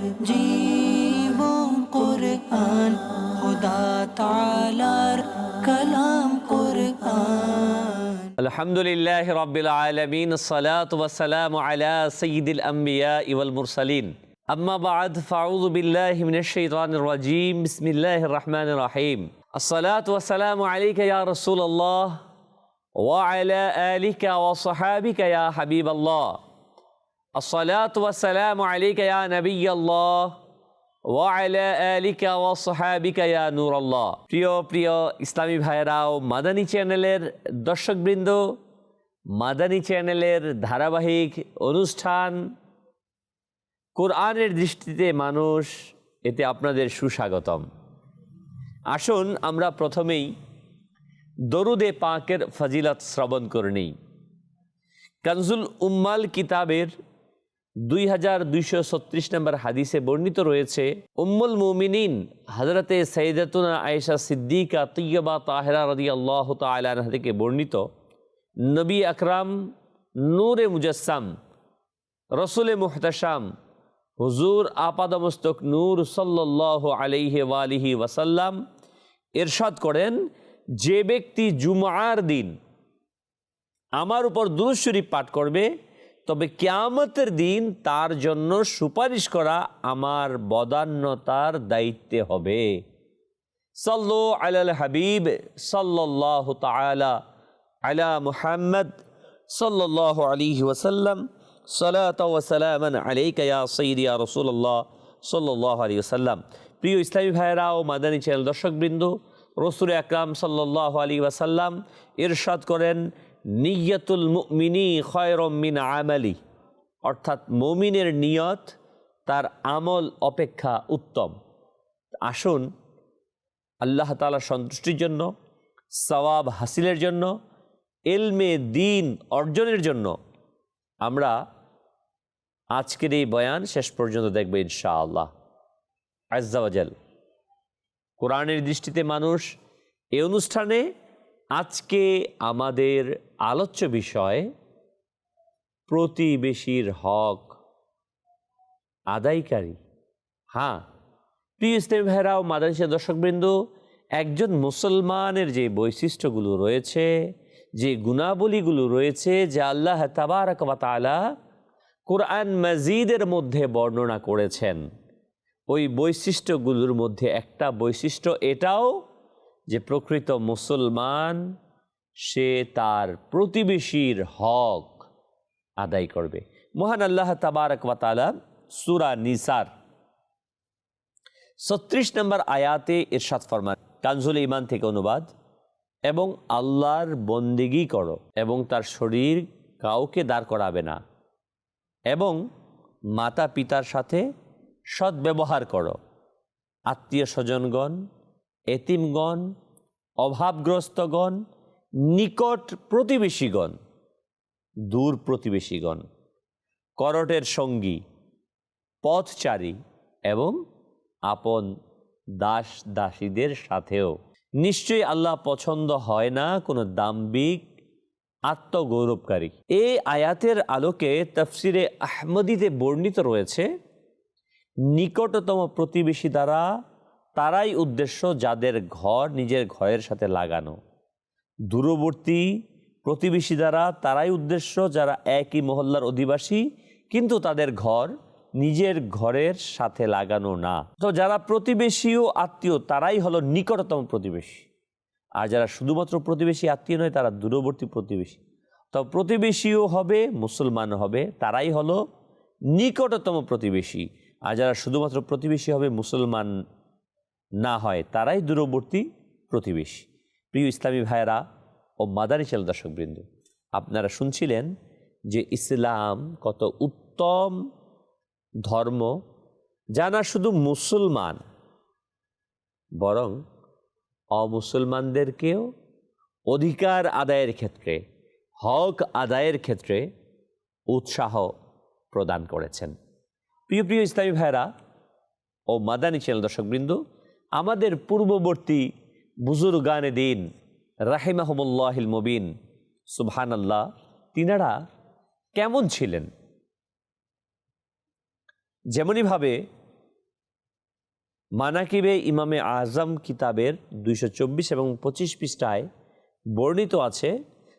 جیب قرآن خدا تعالی کلام قرآن الحمد لله رب العالمين الصلاة والسلام على سيد الأنبياء والمرسلين أما بعد فأعوذ بالله من الشيطان الرجيم بسم الله الرحمن الرحيم الصلاة والسلام عليك يا رسول الله وعلى آلك وصحابك يا حبيب الله আসসালাম আলিকা ইয়া নবীল্লাহ ওয়ালা আলিকা ওয়া সাহাবিকা ইয়া নূরাল্লাহ প্রিয় প্রিয় ইসলামী ভাইরাও মাদানী চ্যানেলের দর্শকবৃন্দ, মাদানী চ্যানেলের ধারাবাহিক অনুষ্ঠান কোরআনের দৃষ্টিতে মানুষ, এতে আপনাদের সুস্বাগতম। আসুন আমরা প্রথমেই দরুদে পাকের ফজিলত শ্রবণ করে নিই। কনজুল উম্মাল কিতাবের দুই হাজার দুইশো ছত্রিশ নম্বর হাদিসে বর্ণিত রয়েছে, উম্মুল মুমিনিন হজরতে সৈয়দাতুনা আয়েশা সিদ্দিকা তৈয়বা তাহেরা রদি আল্লাহ তালাহ থেকে বর্ণিত, নবী আকরাম, নূরে মুজাসসাম, রসুলে মুহতাসাম, হুজুর আপাদমস্তক নূর সাল্লাহ আলাইহি ওয়ালিহি ওয়াসাল্লাম এরশাদ করেন, যে ব্যক্তি জুমার দিন আমার উপর দুরুদ শরীফ পাঠ করবে তবে কিয়ামতের দিন তার জন্য সুপারিশ করা আমার বদান্যতার দায়িত্বে হবে। সাল্লু আলাল হাবিব সাল্লাহ তালা আলা মুহাম্মদ সাল্লাহ আলিহি ওয়াসাল্লাম, সালাত ওয়াসালামান আলাইকা ইয়া সঈদ ইয়া রসুল্লাহ সাল্লাহ আলী ওসাল্লাম প্রিয় ইসলামী ভাইয়েরা ও মাদানী চ্যানেল দর্শকবৃন্দ, রসুল আকরাম সাল্লাহ আলী ওয়াসাল্লাম ইরশাদ করেন নিয়তুল মিন আমালি। অর্থাৎ মমিনের নিয়ত, তার আমল অপেক্ষা উত্তম। আসুন, আল্লাহ তালার সন্তুষ্টির জন্য, সওয়াব হাসিলের জন্য এলমে দিন অর্জনের জন্য আমরা আজকের এই বয়ান শেষ পর্যন্ত দেখব ইনশাআল্লাহ। আজ্জাওয়াজাল কোরআনের দৃষ্টিতে মানুষ এই অনুষ্ঠানে আজকে আমাদের আলোচ্য বিষয় প্রতিবেশীর হক আদায়কারী। হ্যাঁ প্রিয় ইসলাম ভাইরা ও মাদানিসা দর্শকবৃন্দ, একজন মুসলমানের যে বৈশিষ্ট্যগুলো রয়েছে, যে গুণাবলীগুলো রয়েছে, যে আল্লাহ তাবারকবাতালা কোরআন মজিদের মধ্যে বর্ণনা করেছেন, ওই বৈশিষ্ট্যগুলোর মধ্যে একটা বৈশিষ্ট্য এটাও যে প্রকৃত মুসলমান, সে তার প্রতিবেশীর হক আদায় করবে। মহান আল্লাহ তাবারক ওয়াতালা সুরা নিসার ছত্রিশ নম্বর আয়াতে ইরশাদ ফরমান কানজুল ইমান থেকে অনুবাদ, এবং আল্লাহর বন্দিগি করো, এবং তার শরীর কাউকে দাঁড় করাবে না, এবং মাতা পিতার সাথে সদ্ব্যবহার করো। আত্মীয় স্বজনগণ এতিমগণ, অভাবগ্রস্তগণ, নিকট প্রতিবেশীগণ, দূর প্রতিবেশীগণ, করটের সঙ্গী, পথচারী এবং আপন দাস দাসীদের সাথেও। নিশ্চয়ই আল্লাহ পছন্দ হয় না কোনো দাম্বিক আত্মগৌরবকারী। এই আয়াতের আলোকে তফসিরে আহমদিতে বর্ণিত রয়েছে, নিকটতম প্রতিবেশী দ্বারা তারাই উদ্দেশ্য যাদের ঘর নিজের ঘরের সাথে লাগানো। দূরবর্তী প্রতিবেশী দ্বারা তারাই উদ্দেশ্য যারা একই মহল্লার অধিবাসী, কিন্তু তাদের ঘর নিজের ঘরের সাথে লাগানো না। তো যারা প্রতিবেশী ও আত্মীয়, তারাই হলো নিকটতম প্রতিবেশী। আর যারা শুধুমাত্র প্রতিবেশী, আত্মীয় নয়, তারা দূরবর্তী প্রতিবেশী। তো প্রতিবেশীও হবে মুসলমান হবে, তারাই হলো নিকটতম প্রতিবেশী। আর যারা শুধুমাত্র প্রতিবেশী হবে, মুসলমান না হয় তারাই দূরবর্তী প্রতিবেশী। প্রিয় ইসলামী ভাইয়েরা ও মাদারি চাল দর্শকবৃন্দ, আপনারা শুনছিলেন যে ইসলাম কত উত্তম ধর্ম, যা না শুধু মুসলমান, বরং অমুসলমানদেরকেও অধিকার আদায়ের ক্ষেত্রে, হক আদায়ের ক্ষেত্রে উৎসাহ প্রদান করেছেন। প্রিয় প্রিয় ইসলামী ভাইরা ও মাদানী চ্যানেল দর্শকবৃন্দ আমাদের পূর্ববর্তী বুজুর্গানে দিন, রাহিমাহমুল্লাহিল মুবিন সুবহান আল্লাহ তিনারা কেমন ছিলেন? যেমনইভাবে মানাকিবে ইমামে আজম কিতাবের দুইশো চব্বিশ এবং পঁচিশ পৃষ্ঠায় বর্ণিত আছে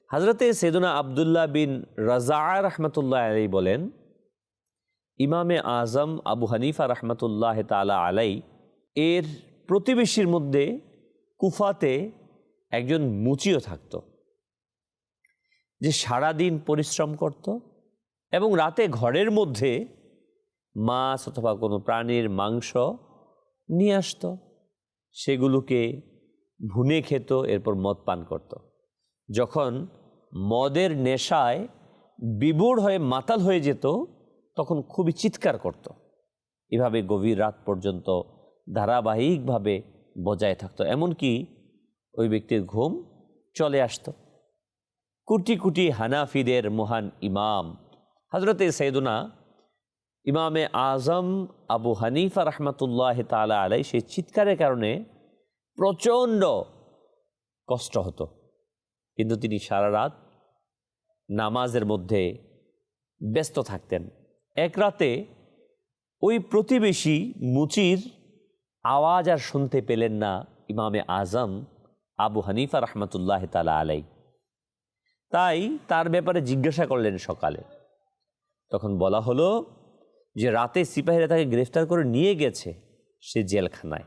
হজরতে সেদুনা আবদুল্লাহ বিন রাজা রহমতুল্লাহ আলাই বলেন, ইমামে আজম আবু হানিফা রহমতুল্লাহ তালা আলাই এর প্রতিবেশীর মধ্যে কুফাতে একজন মুচিও থাকত, যে সারাদিন পরিশ্রম করত এবং রাতে ঘরের মধ্যে মাছ অথবা কোনো প্রাণীর মাংস নিয়ে আসতো সেগুলোকে ভুনে খেত, এরপর মদ পান করত। যখন মদের নেশায় বিবুড় হয়ে মাতাল হয়ে যেত, তখন খুবই চিৎকার করত। এভাবে গভীর রাত পর্যন্ত ধারাবাহিকভাবে বজায় থাকতো। এমনকি ওই ব্যক্তির ঘুম চলে আসতো। কুটি কুটি হানাফিদের মহান ইমাম হজরতে সৈদুনা ইমামে আজম আবু হানিফা রহমতুল্লাহ তালা আলাই সেই চিৎকারের কারণে প্রচণ্ড কষ্ট হতো। কিন্তু তিনি সারা রাত নামাজের মধ্যে ব্যস্ত থাকতেন। এক রাতে ওই প্রতিবেশী মুচির আওয়াজ আর শুনতে পেলেন না ইমামে আজম আবু হানিফা রহমতুল্লাহ তালা আলাই তাই তার ব্যাপারে জিজ্ঞাসা করলেন সকালে। তখন বলা হলো যে রাতে সিপাহীরা তাকে গ্রেফতার করে নিয়ে গেছে সে জেলখানায়।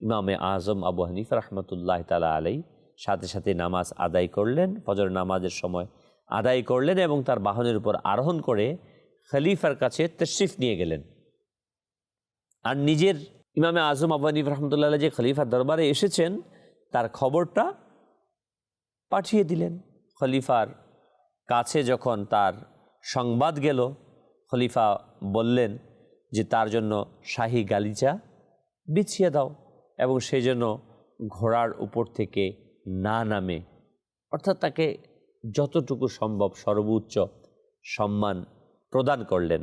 ইমামে আজম আবু হানিফ রহমতুল্লাহ তালা আলাই সাথে সাথে নামাজ আদায় করলেন, ফজর নামাজের সময় আদায় করলেন এবং তার বাহনের উপর আরোহণ করে খলিফার কাছে তশরিফ নিয়ে গেলেন। আর নিজের ইমামে আজম আবু হানিফ রহমতুল্লাহ যে খলিফার দরবারে এসেছেন, তার খবরটা পাঠিয়ে দিলেন। খলিফার কাছে যখন তার সংবাদ গেল, খলিফা বললেন যে, তার জন্য শাহী গালিচা বিছিয়ে দাও এবং সেই জন্য ঘোড়ার উপর থেকে না নামে। অর্থাৎ তাকে যতটুকু সম্ভব সর্বোচ্চ সম্মান প্রদান করলেন।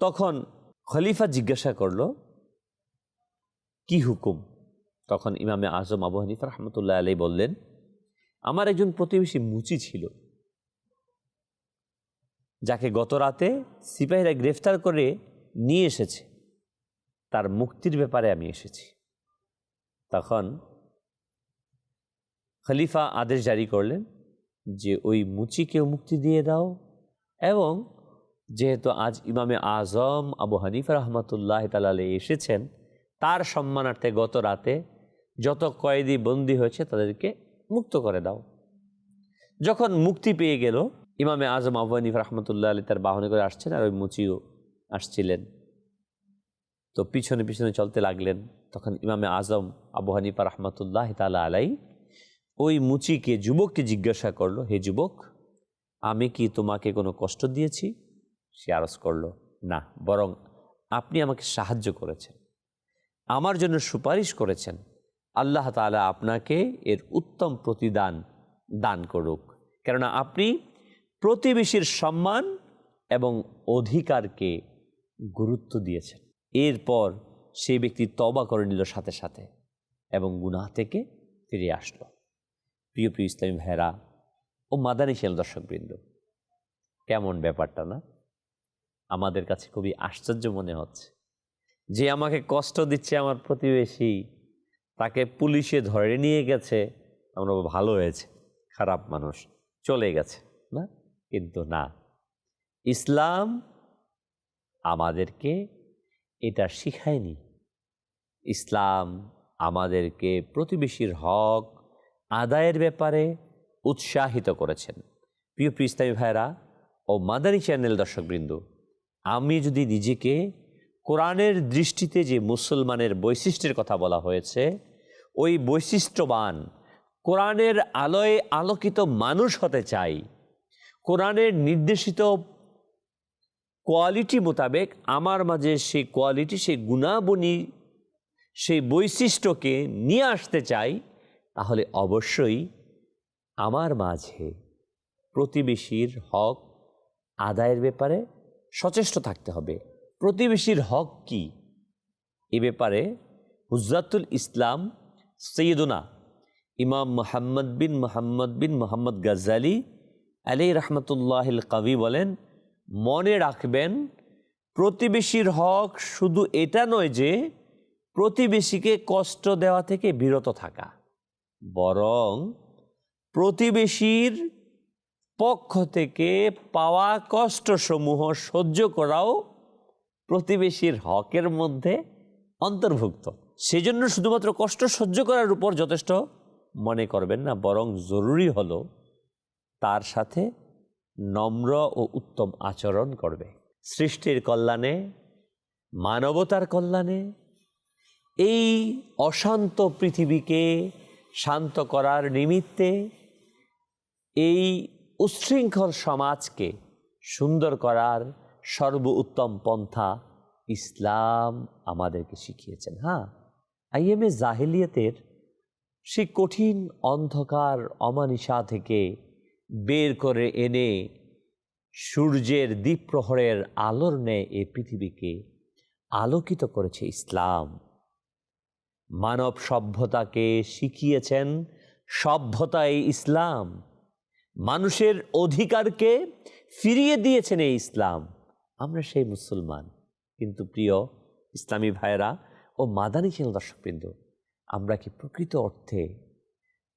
তখন খলিফা জিজ্ঞাসা করল, কি হুকুম? তখন ইমামে আজম আবু হানিফ রহমতুল্লাহ আলী বললেন, আমার একজন প্রতিবেশী মুচি ছিল, যাকে গত রাতে সিপাহীরা গ্রেফতার করে নিয়ে এসেছে। তার মুক্তির ব্যাপারে আমি এসেছি। তখন খলিফা আদেশ জারি করলেন যে, ওই মুচিকেও মুক্তি দিয়ে দাও এবং যেহেতু আজ ইমামে আজম আবু হানিফা রহমতুল্লাহ তালালে এসেছেন, তার সম্মানার্থে গত রাতে যত কয়েদি বন্দী হয়েছে তাদেরকে মুক্ত করে দাও। যখন মুক্তি পেয়ে গেল, ইমামে আজম আবু হানিফ রহমতুল্লাহ আলী তার বাহনে করে আসছেন আর ওই মুচিও আসছিলেন। তো পিছনে পিছনে চলতে লাগলেন, তখন ইমামে আজম আবু হানিফা রহমতুল্লাহ তালা আলাই ওই মুচিকে, যুবককে জিজ্ঞাসা করল, হে যুবক, আমি কি তোমাকে কোনো কষ্ট দিয়েছি? সে আরজ করল, না, বরং আপনি আমাকে সাহায্য করেছেন। আমার জন্য সুপারিশ করেছেন। আল্লাহ তালা আপনাকে এর উত্তম প্রতিদান দান করুক। কেননা আপনি প্রতিবেশীর সম্মান এবং অধিকারকে গুরুত্ব দিয়েছেন। এরপর সেই ব্যক্তি তবা করে নিল সাথে সাথে এবং গুনাহ থেকে ফিরে আসলো। প্রিয় প্রিয় ইসলামী ভাইরা ও মাদানী শেল দর্শকবৃন্দ, কেমন ব্যাপারটা না? আমাদের কাছে খুবই আশ্চর্য মনে হচ্ছে। যে আমাকে কষ্ট দিচ্ছে আমার প্রতিবেশী, তাকে পুলিশে ধরে নিয়ে গেছে, আমরা ভালো হয়েছে, খারাপ মানুষ, চলে গেছে, না? কিন্তু না। ইসলাম আমাদেরকে এটা শিখায়নি। ইসলাম আমাদেরকে প্রতিবেশীর হক আদায়ের ব্যাপারে উৎসাহিত করেছেন। প্রিয় প্রিয় ভাইরা ও মাদারি চ্যানেল দর্শকবৃন্দ আমি যদি নিজেকে কোরআনের দৃষ্টিতে যে মুসলমানের বৈশিষ্ট্যের কথা বলা হয়েছে, ওই বৈশিষ্ট্যবান কোরআনের আলোয় আলোকিত মানুষ হতে চাই, কোরআনের নির্দেশিত কোয়ালিটি মোতাবেক আমার মাঝে সেই কোয়ালিটি, সেই গুণাবলী, সেই বৈশিষ্ট্যকে নিয়ে আসতে চাই, তাহলে অবশ্যই আমার মাঝে প্রতিবেশীর হক আদায়ের ব্যাপারে সচেষ্ট থাকতে হবে। প্রতিবেশীর হক কি? এ ব্যাপারে হুজরাতুল ইসলাম সৈয়দুনা ইমাম মোহাম্মদ বিন মোহাম্মদ বিন মোহাম্মদ গাজ্জালি আলী রহমতুল্লাহ কবি বলেন, মনে রাখবেন, প্রতিবেশীর হক শুধু এটা নয় যে, প্রতিবেশীকে কষ্ট দেওয়া থেকে বিরত থাকা। বরং প্রতিবেশীর পক্ষ থেকে পাওয়া কষ্টসমূহ সহ্য করাও প্রতিবেশীর হকের মধ্যে অন্তর্ভুক্ত। সেজন্য শুধুমাত্র কষ্ট সহ্য করার উপর যথেষ্ট মনে করবেন না, বরং জরুরি হলো তার সাথে নম্র ও উত্তম আচরণ করবে। সৃষ্টির কল্যাণে, মানবতার কল্যাণে এই অশান্ত পৃথিবীকে শান্ত করার নিমিত্তে এই উচ্ছৃঙ্খল সমাজকে সুন্দর করার সর্ব উত্তম পন্থা ইসলাম আমাদেরকে শিখিয়েছেন। হ্যাঁ আইএমএ জাহিলিয়াতের সেই কঠিন অন্ধকার অমানিসা থেকে বের করে এনে সূর্যের দ্বীপ্রহরের আলোর ন্যায় এ পৃথিবীকে আলোকিত করেছে ইসলাম। মানব সভ্যতাকে শিখিয়েছেন সভ্যতায় ইসলাম। মানুষের অধিকারকে ফিরিয়ে দিয়েছেন এই ইসলাম। আমরা সেই মুসলমান। কিন্তু প্রিয় ইসলামী ভাইয়েরা ও মাদানী চ্যানেল দর্শকবৃন্দ, আমরা কি প্রকৃত অর্থে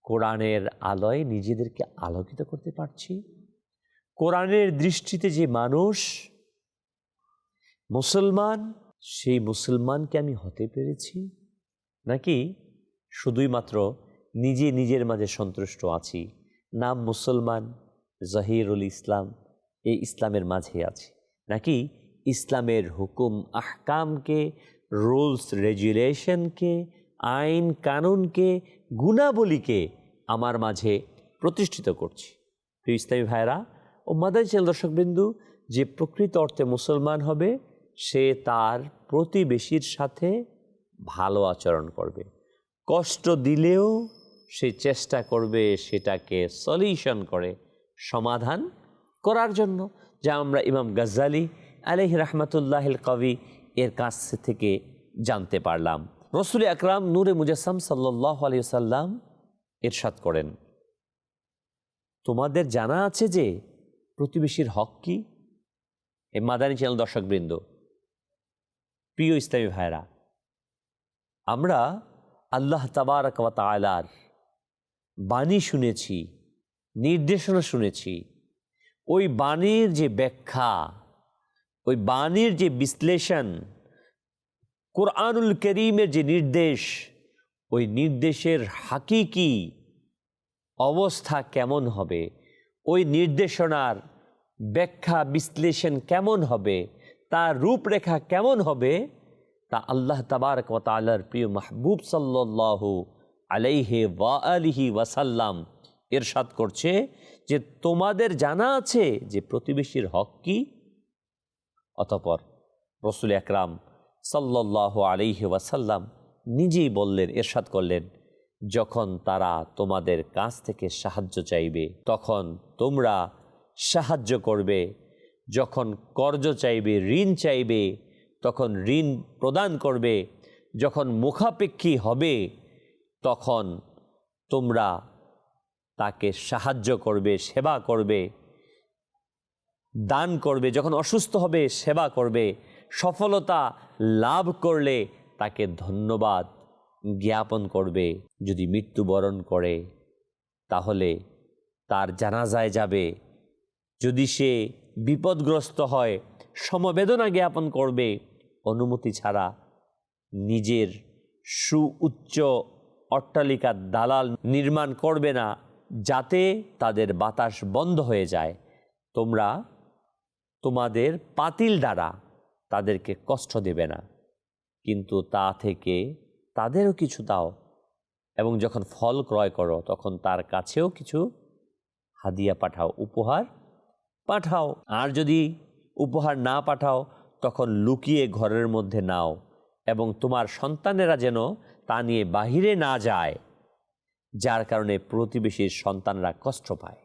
কোরআনের আলোয় নিজেদেরকে আলোকিত করতে পারছি? কোরআনের দৃষ্টিতে যে মানুষ মুসলমান, সেই মুসলমানকে আমি হতে পেরেছি? নাকি শুধুই মাত্র নিজে নিজের মাঝে সন্তুষ্ট আছি? নাম মুসলমান জহিরুল ইসলাম। এই ইসলামের মাঝে আছে। নাকি? ইসলামের হুকুম, আহকামকে, রুলস রেগুলেশনকে আইন, কানুনকে, গুণাবলীকে আমার মাঝে প্রতিষ্ঠিত করছি। প্রিয় ইসলামী ভাইরা ও মাদাইচাল দর্শকবিন্দু, যে প্রকৃত অর্থে মুসলমান হবে, সে তার প্রতিবেশীর সাথে ভালো আচরণ করবে। কষ্ট দিলেও সে চেষ্টা করবে সেটাকে সলিউশন করে, সমাধান করার জন্য, যা আমরা ইমাম গাজ্জালি আলহ রহমতুল্লাহিল কবি এর কাছ থেকে জানতে পারলাম। রসুল আকরাম নূরে মুজাসম সাল্লাহ আলী সাল্লাম এরশাদ করেন, তোমাদের জানা আছে যে প্রতিবেশীর হক কি? এ মাদানী চ্যানেল দর্শকবৃন্দ, প্রিয় ইসলামী ভাইরা আমরা আল্লাহ তাবারক ওয়া বাণী শুনেছি, নির্দেশনা শুনেছি। ওই বাণীর যে ব্যাখ্যা, ওই বাণীর যে বিশ্লেষণ, কোরআনুল করিমের যে নির্দেশ, ওই নির্দেশের হাকিকি অবস্থা কেমন হবে? ওই নির্দেশনার ব্যাখ্যা বিশ্লেষণ কেমন হবে? তার রূপরেখা কেমন হবে? তা আল্লাহ তাবারক ওয়া তাআলার প্রিয় মাহবুব সাল্লাল্লাহু আলাইহে ওয়া আলিহি ওয়াসাল্লাম এরশাদ করছে যে তোমাদের জানা আছে যে প্রতিবেশীর হক কি? অতপর রসুল একরাম সাল্লাহ আলাইহি ওয়াসাল্লাম নিজেই বললেন এরশাদ করলেন, যখন তারা তোমাদের কাছ থেকে সাহায্য চাইবে, তখন তোমরা সাহায্য করবে, যখন কর্জ চাইবে, ঋণ চাইবে, তখন ঋণ প্রদান করবে, যখন মুখাপেক্ষী হবে তখন তোমরা তাকে সাহায্য করবে, সেবা করবে, দান করবে, যখন অসুস্থ হবে, সেবা করবে, সফলতা লাভ করলে তাকে ধন্যবাদ জ্ঞাপন করবে। যদি মৃত্যুবরণ করে, তাহলে তার জানাজায় যাবে। যদি সে বিপদগ্রস্ত হয়, সমবেদনা জ্ঞাপন করবে। অনুমতি ছাড়া নিজের সুউচ্চ অট্টালিকার দালাল নির্মাণ করবে না যাতে তাদের বাতাস বন্ধ হয়ে যায়। তোমরা তোমাদের পাতিল দ্বারা তাদেরকে কষ্ট দেবে না। কিন্তু তা থেকে তাদেরও কিছু দাও এবং যখন ফল ক্রয় করো, তখন তার কাছেও কিছু হাদিয়া পাঠাও, উপহার পাঠাও। আর যদি উপহার না পাঠাও, তখন লুকিয়ে ঘরের মধ্যে নাও এবং তোমার সন্তানেরা যেন তা নিয়ে বাহিরে না যায়, যার কারণে প্রতিবেশীর সন্তানরা কষ্ট পায়।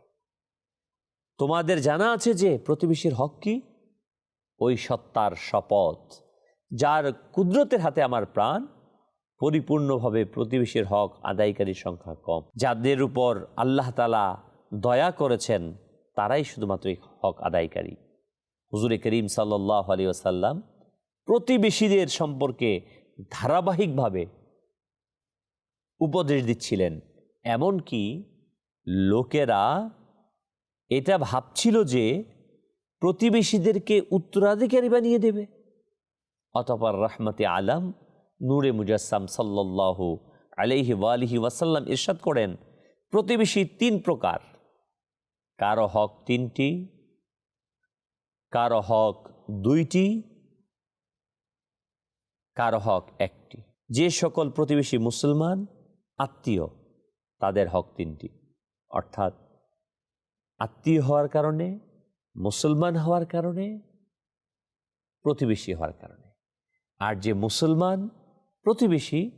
তোমাদের জানা আছে যে প্রতিবেশীর হক কি? ওই সত্তার শপথ, যার কুদরতের হাতে আমার প্রাণ, পরিপূর্ণভাবে প্রতিবেশীর হক আদায়কারীর সংখ্যা কম। যাদের উপর আল্লাহ তালা দয়া করেছেন, তারাই শুধুমাত্র হক আদায়কারী। হুজুরে করিম সাল্লাহ আলী আসাল্লাম প্রতিবেশীদের সম্পর্কে ধারাবাহিকভাবে উপদেশ দিচ্ছিলেন। এমনকি লোকেরা এটা ভাবছিল যে প্রতিবেশীদেরকে উত্তরাধিকারী বানিয়ে দেবে। অতপর রহমতে আলম নূরে মুজাসসাম সাল্লাহ আলাইহি ওয়ালিহি ওয়াসাল্লাম ইরশাদ করেন, প্রতিবেশী তিন প্রকার। কারও হক তিনটি, কারও হক দুইটি, কারও হক একটি। যে সকল প্রতিবেশী মুসলমান আত্মীয়, তাদের হক তিনটি। অর্থাৎ আত্মীয় হওয়ার কারণে, মুসলমান হওয়ার কারণে, প্রতিবেশী হওয়ার কারণে। আর যে মুসলমান, প্রতিবেশী,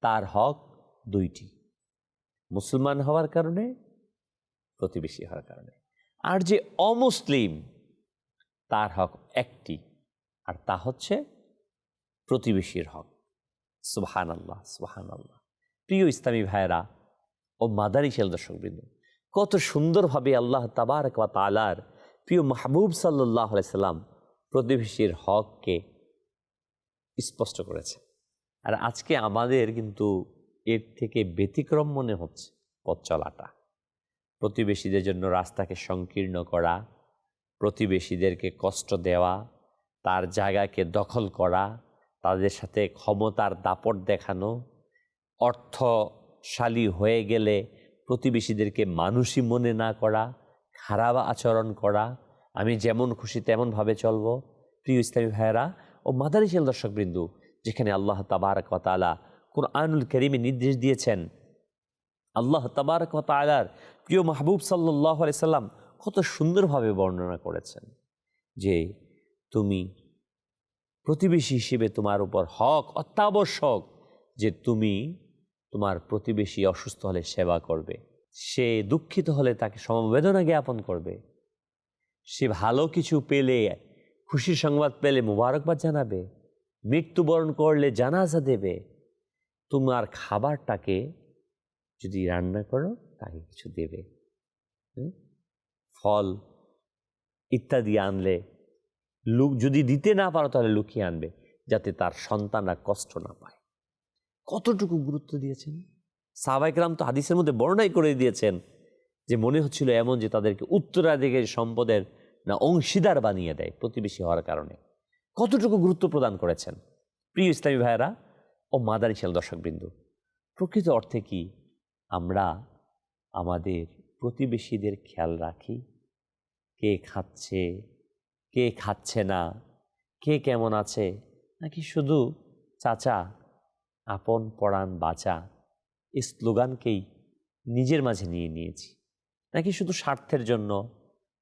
তার হক দুইটি। মুসলমান হওয়ার কারণে, প্রতিবেশী হওয়ার কারণে। আর যে অমুসলিম, তার হক একটি। আর তা হচ্ছে প্রতিবেশীর হক। সুবহান আল্লাহ সুবহান আল্লাহ প্রিয় ইসলামী ভাইয়েরা ও মাদারি শেল দর্শকবৃন্দ, কত সুন্দরভাবে আল্লাহ তাবারক ওয়া তালার প্রিয় মাহবুব সাল্লাহ সাল্লাম প্রতিবেশীর হককে স্পষ্ট করেছে। আর আজকে আমাদের কিন্তু এর থেকে ব্যতিক্রম মনে হচ্ছে পথ চলাটা। প্রতিবেশীদের জন্য রাস্তাকে সংকীর্ণ করা, প্রতিবেশীদেরকে কষ্ট দেওয়া, তার জায়গাকে দখল করা, তাদের সাথে ক্ষমতার দাপট দেখানো অর্থশালী হয়ে গেলে প্রতিবেশীদেরকে মানুষই মনে না করা, খারাপ আচরণ করা, আমি যেমন খুশি তেমনভাবে চলবো। প্রিয় ইসলামী ভাইয়েরা ও মাদারিশাল দর্শকবৃন্দু, যেখানে আল্লাহ তাবারক তালা কোরআনুল করিমে নির্দেশ দিয়েছেন, আল্লাহ তাবারক তালার প্রিয় মাহবুব সাল্লাহ সাল্লাম কত সুন্দরভাবে বর্ণনা করেছেন যে, তুমি প্রতিবেশী হিসেবে তোমার উপর হক অত্যাবশ্যক যে, তুমি তোমার প্রতিবেশী অসুস্থ হলে সেবা করবে। সে দুঃখিত হলে তাকে সমবেদনা জ্ঞাপন করবে। সে ভালো কিছু পেলে, খুশির সংবাদ পেলে মুবারকবাদ জানাবে, মৃত্যুবরণ করলে জানাজা দেবে। তোমার খাবারটাকে যদি রান্না করো, তাকে কিছু দেবে? ফল ইত্যাদি আনলে লুক যদি দিতে না পারো, তাহলে লুকিয়ে আনবে, যাতে তার সন্তানরা কষ্ট না পায়। কতটুকু গুরুত্ব দিয়েছেন? সাহবাইকরাম তো হাদিসের মধ্যে বর্ণাই করে দিয়েছেন যে মনে হচ্ছিল এমন যে তাদেরকে উত্তরাধিকারী সম্পদের না অংশীদার বানিয়ে দেয় প্রতিবেশী হওয়ার কারণে। কতটুকু গুরুত্ব প্রদান করেছেন? প্রিয় ইসলামী ভাইয়েরা ও মাদারি ছেলে দর্শকবৃন্দু, প্রকৃত অর্থে কি আমরা আমাদের প্রতিবেশীদের খেয়াল রাখি? কে খাচ্ছে কে খাচ্ছে না, কে কেমন আছে? নাকি শুধু চাচা আপন পড়ান বাঁচা এই স্লোগানকেই নিজের মাঝে নিয়ে নিয়েছি। নাকি শুধু স্বার্থের জন্য,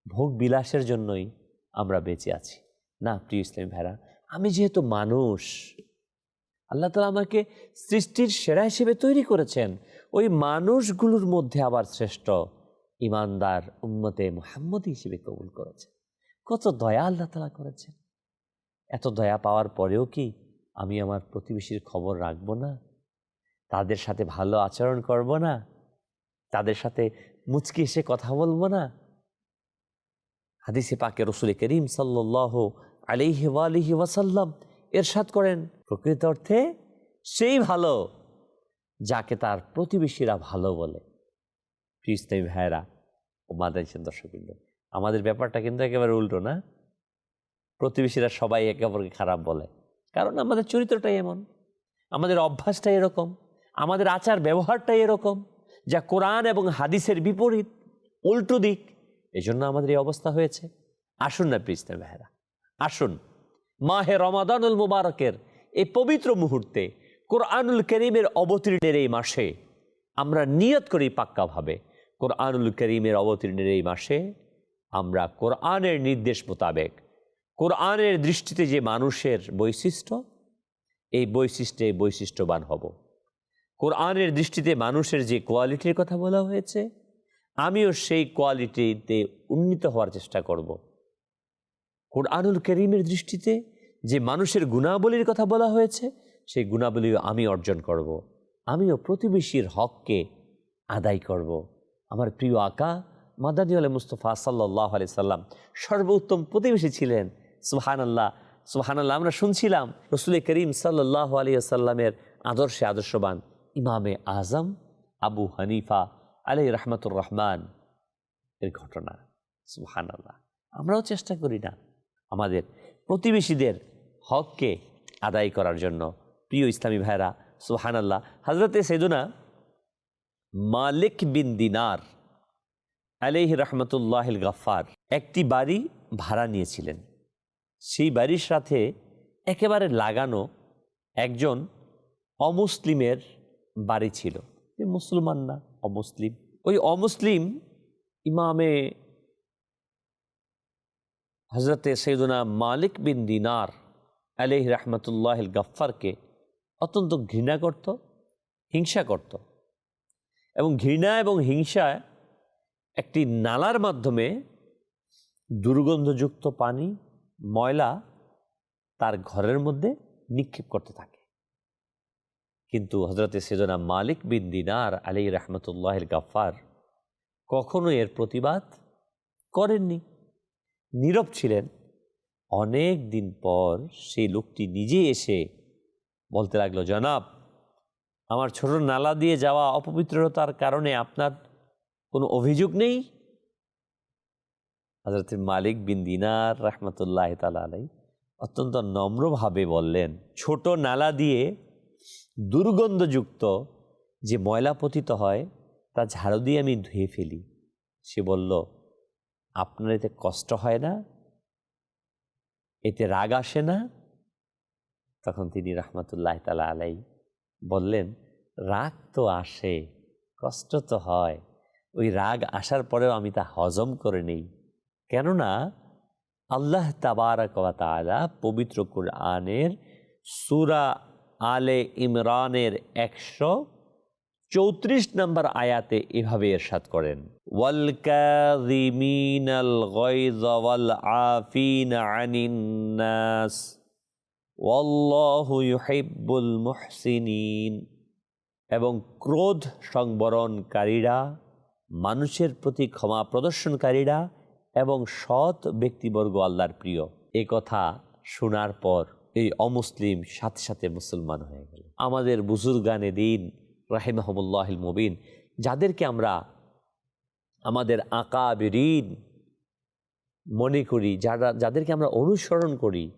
ভোগ বিলাসের জন্যই আমরা বেঁচে আছি? না, প্রিয় ইসলাম ভাইরা, আমি যেহেতু মানুষ, আল্লাহ তালা আমাকে সৃষ্টির সেরা হিসেবে তৈরি করেছেন। ওই মানুষগুলোর মধ্যে আবার শ্রেষ্ঠ ইমানদার উম্মতে মোহাম্মদ হিসেবে কবুল করেছেন কত দয়া আল্লাহ তালা করেছেন। এত দয়া পাওয়ার পরেও কি আমি আমার প্রতিবেশীর খবর রাখব না? তাদের সাথে ভালো আচরণ করব না? তাদের সাথে মুচকি এসে কথা বলব না? হাদিসে পাকে রসুল করিম সাল্লাহ আলিহি ওয়ালিহি ওয়াসাল্লাম এরশাদ করেন, প্রকৃত অর্থে সেই ভালো যাকে তার প্রতিবেশীরা ভালো বলে। প্রিয় ইসলামী ভাইয়েরা ও মাদাইছেন দর্শকবৃন্দ, আমাদের ব্যাপারটা কিন্তু একেবারে উল্টো না? প্রতিবেশীরা সবাই একে অপরকে খারাপ বলে। কারণ আমাদের চরিত্রটাই এমন। আমাদের অভ্যাসটাই এরকম। আমাদের আচার ব্যবহারটাই এরকম, যা কোরআন এবং হাদিসের বিপরীত, উল্টো দিক। এজন্য আমাদের এই অবস্থা হয়েছে। আসুন না প্রিস্তা ভাইরা আসুন। মাহে রমাদানুল মুবারকের এই পবিত্র মুহূর্তে কোরআনুল করিমের অবতীর্ণের এই মাসে আমরা নিয়ত করি পাক্কাভাবে, কোরআনুল করিমের অবতীর্ণের এই মাসে আমরা কোরআনের নির্দেশ মোতাবেক কোরআনের দৃষ্টিতে যে মানুষের বৈশিষ্ট্য, এই বৈশিষ্ট্যে বৈশিষ্ট্যবান হব কোরআনের দৃষ্টিতে মানুষের যে কোয়ালিটির কথা বলা হয়েছে, আমিও সেই কোয়ালিটিতে উন্নীত হওয়ার চেষ্টা করব কোরআনুল করিমের দৃষ্টিতে যে মানুষের গুণাবলীর কথা বলা হয়েছে, সেই গুণাবলীও আমি অর্জন করব। আমিও প্রতিবেশীর হককে আদায় করব। আমার প্রিয় আকা, মাদানী আলী মুস্তফা সাল্লাহ আলি সাল্লাম সর্বোত্তম প্রতিবেশী ছিলেন সুহান আল্লাহ সুহান আল্লাহ আমরা শুনছিলাম রসুল করিম সাল্লাহ আলী আদর্শে আদর্শবান ইমামে আজম আবু হানিফা আলী রহমতুর রহমান এর ঘটনা। সুহান আল্লাহ আমরাও চেষ্টা করি না আমাদের প্রতিবেশীদের হককে আদায় করার জন্য। প্রিয় ইসলামী ভাইরা সুহান আল্লাহ হজরতে সেদুনা মালিক বিন দিনার আলিহ রহমতুল্লাহ গাফার একটি বাড়ি ভাড়া নিয়েছিলেন। সেই বাড়ির সাথে একেবারে লাগানো একজন অমুসলিমের বাড়ি ছিল। মুসলমান না, অমুসলিম। ওই অমুসলিম ইমামে হজরতে সৈদুনা মালিক বিন দিনার আলিহ রহমতুল্লাহ গাফারকে অত্যন্ত ঘৃণা করত, হিংসা করত এবং ঘৃণা এবং হিংসা একটি নালার মাধ্যমে দুর্গন্ধযুক্ত পানি ময়লা তার ঘরের মধ্যে নিক্ষেপ করতে থাকে। কিন্তু হজরতে সেজনা মালিক বিন দিনার আলী রহমতুল্লাহ গাফার কখনো এর প্রতিবাদ করেননি। নীরব ছিলেন। অনেক দিন পর সেই লোকটি নিজে এসে বলতে লাগল, জনাব, আমার ছোট নালা দিয়ে যাওয়া অপবিত্রতার কারণে আপনার কোনো অভিযোগ নেই? হজরত মালিক বিন দিনার রহমতুল্লাহ তালাই অত্যন্ত নম্রভাবে বললেন, ছোট নালা দিয়ে দুর্গন্ধযুক্ত যে ময়লা পতিত হয়, তা ঝাড়ু দিয়ে আমি ধুয়ে ফেলি। সে বলল, আপনার এতে কষ্ট হয় না? এতে রাগ আসে না? তখন তিনি রহমতুল্লাহ তালা আলাই বললেন, রাগ তো আসে, কষ্ট তো হয়। ওই রাগ আসার পরেও আমি তা হজম করে নেই। কেননা আল্লাহ তাবারকালা পবিত্র কুরআনের সুরা আলে ইমরানের একশো চৌত্রিশ নম্বর আয়াতে এভাবে এরশাদ করেন এবং ক্রোধ সংবরণকারীরা, মানুষের প্রতি ক্ষমা প্রদর্শনকারীরা এবং সৎ ব্যক্তিবর্গ আল্লাহর প্রিয়। এ কথা শোনার পর এই অমুসলিম সাথে সাথে মুসলমান হয়ে গেল। আমাদের বুজুর্গানে দিন রাহিমাহমুল্লাহিল মুবিন, যাদেরকে আমরা আমাদের আঁকা বেরিন মনে করি, যারা, যাদেরকে আমরা অনুসরণ করি,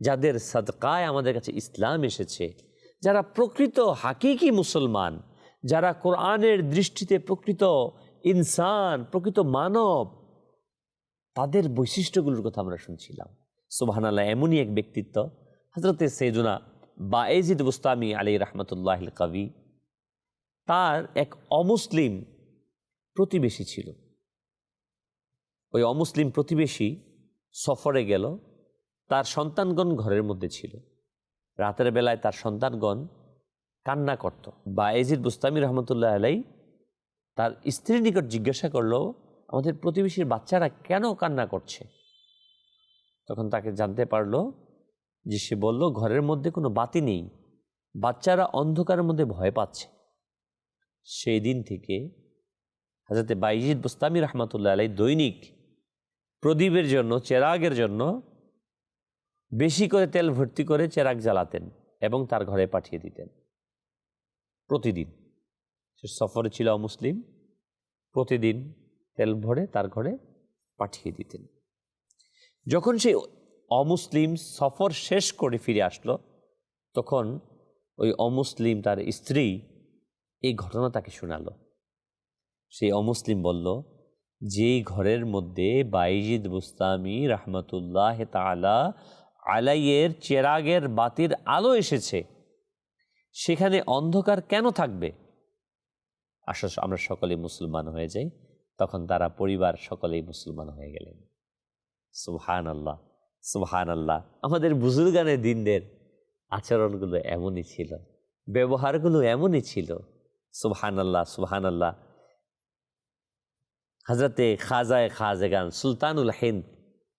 যাদের সদকায় আমাদের কাছে ইসলাম এসেছে, যারা প্রকৃত হাকিকি মুসলমান, যারা কোরআনের দৃষ্টিতে প্রকৃত ইনসান, প্রকৃত মানব তাদের বৈশিষ্ট্যগুলোর কথা আমরা শুনছিলাম। সুবাহান আল্লাহ এমনই এক ব্যক্তিত্ব হজরতে সৈদুনা বা এজিদ বুস্তামি আলী রহমতুল্লাহ কবি। তার এক অমুসলিম প্রতিবেশী ছিল। ওই অমুসলিম প্রতিবেশী সফরে গেল, তার সন্তানগণ ঘরের মধ্যে ছিল। রাতের বেলায় তার সন্তানগণ কান্না করত। বা এজিদ বুস্তামি রহমতুল্লাহ আলাই তার স্ত্রীর নিকট জিজ্ঞাসা করল আমাদের প্রতিবেশীর বাচ্চারা কেন কান্না করছে? তখন তাকে জানতে পারল যে সে বলল, ঘরের মধ্যে কোনো বাতি নেই। বাচ্চারা অন্ধকারের মধ্যে ভয় পাচ্ছে। সেই দিন থেকে হাজরতে বাইজিদ বুস্তামি রহমতুল্লাহ আলাই দৈনিক প্রদীপের জন্য, চেরাগের জন্য বেশি করে তেল ভর্তি করে চেরাগ জ্বালাতেন এবং তার ঘরে পাঠিয়ে দিতেন। প্রতিদিন। সে সফরে ছিল অমুসলিম। প্রতিদিন তেল ভরে তার ঘরে পাঠিয়ে দিতেন। যখন সেই অমুসলিম সফর শেষ করে ফিরে আসলো, তখন ওই অমুসলিম তার স্ত্রী এই ঘটনা তাকে শোনালো। সেই অমুসলিম বলল যেই ঘরের মধ্যে বাইজিদ বুস্তামি রহমতুল্লাহ তালা আলাইয়ের চেরাগের বাতির আলো এসেছে, সেখানে অন্ধকার কেন থাকবে? আসলে আমরা সকলেই মুসলমান হয়ে যাই। তখন তারা পরিবার সকলেই মুসলমান হয়ে গেলেন। সুহান আল্লাহ সুহান আল্লাহ আমাদের বুজুর্গানের দিনদের আচরণগুলো এমনই ছিল, ব্যবহারগুলো এমনই ছিল। সুহান আল্লাহ সুহান আল্লাহ হাজরতে খাজায় খাজেগান, সুলতানুল হিন্দ,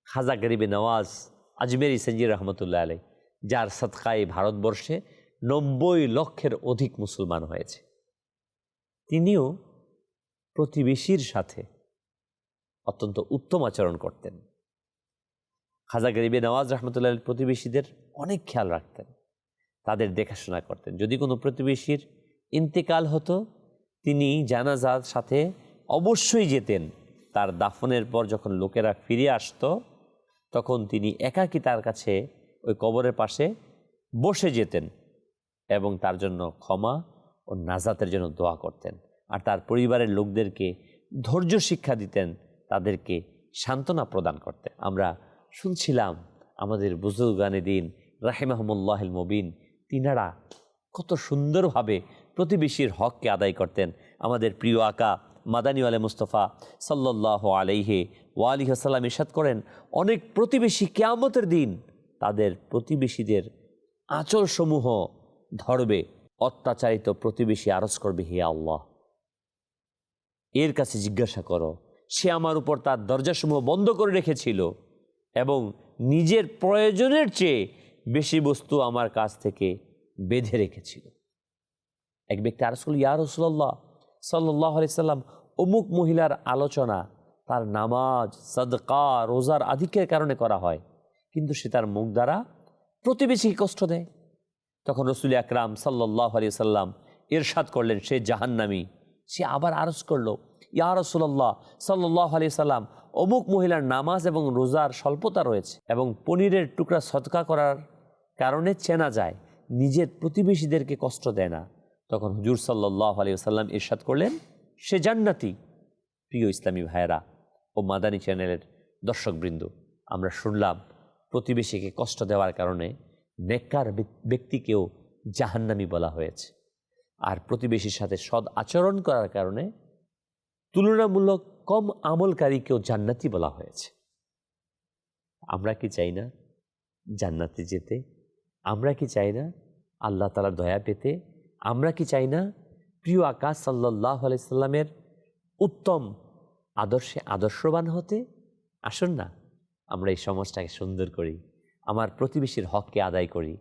খাজা গরিবে নওয়াজ, আজমেরি সঞ্জির রহমতুল্লাহ আলাই যার সৎকায় ভারতবর্ষে নব্বই লক্ষের অধিক মুসলমান হয়েছে। তিনিও প্রতিবেশীর সাথে অত্যন্ত উত্তম আচরণ করতেন। খাজা গরিবে নওয়াজ রহমতুল্লাহ প্রতিবেশীদের অনেক খেয়াল রাখতেন, তাদের দেখাশোনা করতেন। যদি কোনো প্রতিবেশীর ইন্তেকাল হতো, তিনি জানাজার সাথে অবশ্যই যেতেন। তার দাফনের পর যখন লোকেরা ফিরে আসত, তখন তিনি একাকী তার কাছে ওই কবরের পাশে বসে যেতেন এবং তার জন্য ক্ষমা ও নাজাতের জন্য দোয়া করতেন। আর তার পরিবারের লোকদেরকে ধৈর্য শিক্ষা দিতেন, তাদেরকে সান্ত্বনা প্রদান করতেন। আমরা শুনছিলাম আমাদের বুজুর্গানে দিন রাহেমাহমুল্লাহ মবিন, তিনারা কত সুন্দরভাবে প্রতিবেশীর হককে আদায় করতেন। আমাদের প্রিয় আকা মাদানী আলে মুস্তফা সাল্লাহ আলাইহে ওয়ালি হাসাল্লাম ইসাদ করেন, অনেক প্রতিবেশী কেয়ামতের দিন তাদের প্রতিবেশীদের আচরসমূহ ধরবে অত্যাচারিত প্রতিবেশী আরজ করবে হে আল্লাহ। এর কাছে জিজ্ঞাসা করো। সে আমার উপর তার দরজাসমূহ বন্ধ করে রেখেছিল এবং নিজের প্রয়োজনের চেয়ে বেশি বস্তু আমার কাছ থেকে বেঁধে রেখেছিল। এক ব্যক্তি করল ইয়া রসুল্লাহ সাল্লাহ সাল্লাম, অমুক মহিলার আলোচনা তার নামাজ, সদকা, রোজার আধিক্যের কারণে করা হয়, কিন্তু সে তার মুখ দ্বারা প্রতিবেশীকে কষ্ট দেয়। তখন রসুল আকরাম সাল্লাহ আলি সাল্লাম এরশাদ করলেন, সে জাহান্নামি। সে আবার আরজ করল, ইয়া রসুল্লাহ সাল্লাহ আলি সাল্লাম, অমুক মহিলার নামাজ এবং রোজার স্বল্পতা রয়েছে এবং পনিরের টুকরা সৎকা করার কারণে চেনা যায়, নিজের প্রতিবেশীদেরকে কষ্ট দেয় না। তখন হুজুর সাল্লাহ আলি সাল্লাম ইরশাদ করলেন, সে জান্নাতি, প্রিয় ইসলামী ভাইয়েরা ও মাদানী চ্যানেলের দর্শকবৃন্দ, আমরা শুনলাম প্রতিবেশীকে কষ্ট দেওয়ার কারণে নেককার ব্যক্তিকেও জাহান্নামি বলা হয়েছে। আর প্রতিবেশীর সাথে সৎ আচরণ করার কারণে তুলনামূলক কম আমলকারীকেও জান্নাতি বলা হয়েছে। আমরা কি চাই না জান্নাতে যেতে? আমরা কি চাই না আল্লাহ তালার দয়া পেতে? আমরা কি চাই না প্রিয় আকাশ সাল্লাহ আলাইসাল্লামের উত্তম আদর্শে আদর্শবান হতে? আসুন না, আমরা এই সমাজটাকে সুন্দর করি, আমার প্রতিবেশীর হককে আদায় করি।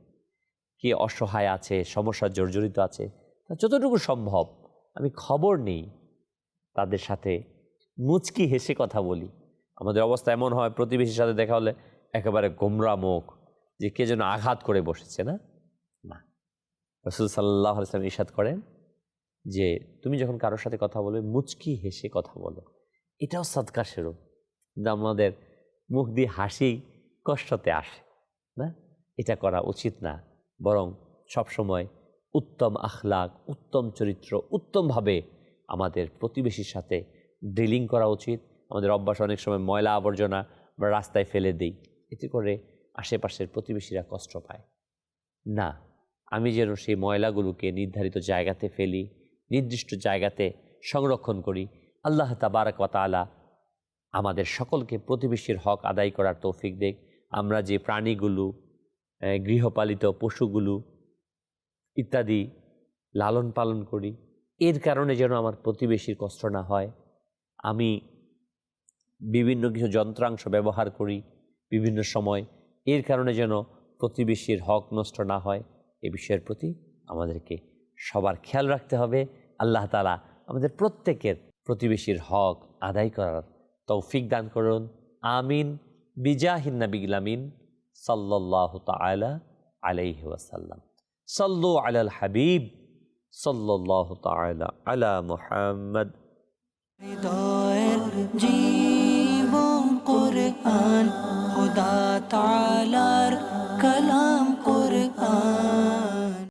কে অসহায় আছে, সমস্যা জর্জরিত আছে যতটুকু সম্ভব আমি খবর নেই তাদের সাথে, মুচকি হেসে কথা বলি। আমাদের অবস্থা এমন হয়, প্রতিবেশীর সাথে দেখা হলে একেবারে গোমরা মুখ, যে কে যেন আঘাত করে বসেছে, না? না। রসুল সাল্লাহ আলাইসলাম ইসাদ করেন যে, তুমি যখন কারোর সাথে কথা বলবে, মুচকি হেসে কথা বলো। এটাও সৎকা সেরো কিন্তু আমাদের মুখ দিয়ে হাসি কষ্টতে আসে, না? এটা করা উচিত না। বরং সবসময় উত্তম আখলাক, উত্তম চরিত্র, উত্তমভাবে আমাদের প্রতিবেশীর সাথে ড্রিলিং করা উচিত। আমাদের অভ্যাস অনেক সময় ময়লা আবর্জনা আমরা রাস্তায় ফেলে দিই। এতে করে আশেপাশের প্রতিবেশীরা কষ্ট পায়। না, আমি যেন সেই ময়লাগুলোকে নির্ধারিত জায়গাতে ফেলি, নির্দিষ্ট জায়গাতে সংরক্ষণ করি। আল্লাহ তাবারক তালা আমাদের সকলকে প্রতিবেশীর হক আদায় করার তৌফিক দেখ। আমরা যে প্রাণীগুলো গৃহপালিত পশুগুলো ইত্যাদি লালন পালন করি। এর কারণে যেন আমার প্রতিবেশীর কষ্ট না হয়। আমি বিভিন্ন কিছু যন্ত্রাংশ ব্যবহার করি বিভিন্ন সময়। এর কারণে যেন প্রতিবেশীর হক নষ্ট না হয়। এ বিষয়ের প্রতি আমাদেরকে সবার খেয়াল রাখতে হবে। আল্লাহ তালা আমাদের প্রত্যেকের প্রতিবেশীর হক আদায় করার তৌফিক দান করুন। আমিন। বিজাহিন নবিগলামিন সাল্লাহ তালা আলাইহি ওয়াসাল্লাম। صلوا على الحبيب صلى الله تعالى على محمد. قرآن خدا تعالى كلام قرآن.